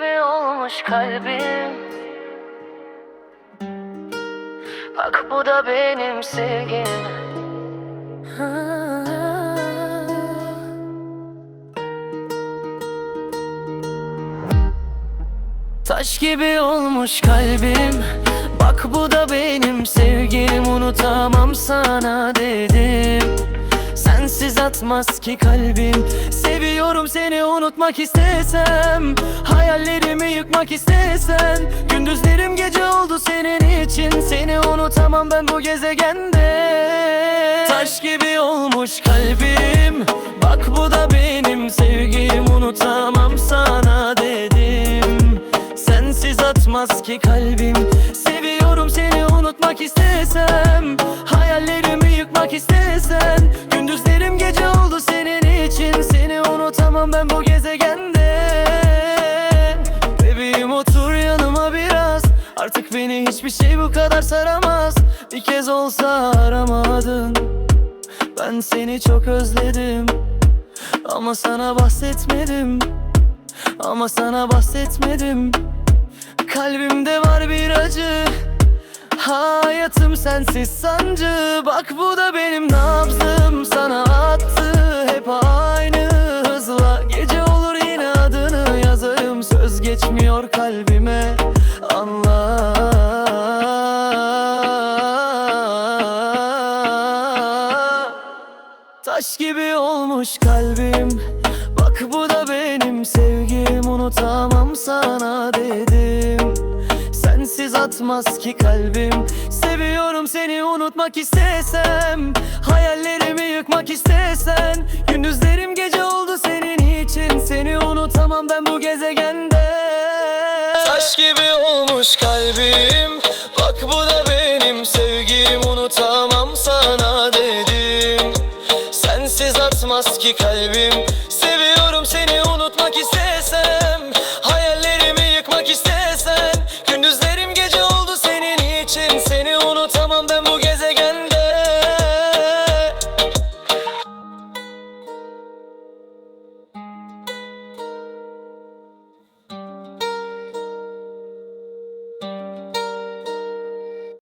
olmuş kalbim. Bak bu da benim sevgim. Taş gibi olmuş kalbim. Bak bu da benim sevgilim Unutamam sana dedim Sensiz atmaz ki kalbim. Seviyorum seni unutmak istesem Hayallerimi yıkmak istesen Gündüzlerim gece oldu senin için Seni unutamam ben bu gezegende. Taş gibi olmuş kalbim Bak bu da benim sevgim. Unutamam sana dedim Sensiz atmaz ki kalbim. Seviyorum seni unutmak istesem unutamam ben bu gezegende Bebeğim otur yanıma biraz. Artık beni hiçbir şey bu kadar saramaz. Bir kez olsa aramadın. Ben seni çok özledim. Ama sana bahsetmedim. Ama sana bahsetmedim. Kalbimde var bir acı. Hayatım sensiz sancı. Bak bu da benim nabzım. Sana Söz geçmiyor kalbime. Anla. Taş gibi olmuş kalbim. Bak bu da benim sevgim. Unutamam sana dedim. Sensiz atmaz ki kalbim. Seviyorum seni unutmak istesem. Hayallerimi yıkmak istesen unutmaz ki kalbim Seviyorum seni unutmak istesem Hayallerimi yıkmak istesen Gündüzlerim gece oldu senin için Seni unutamam ben bugün.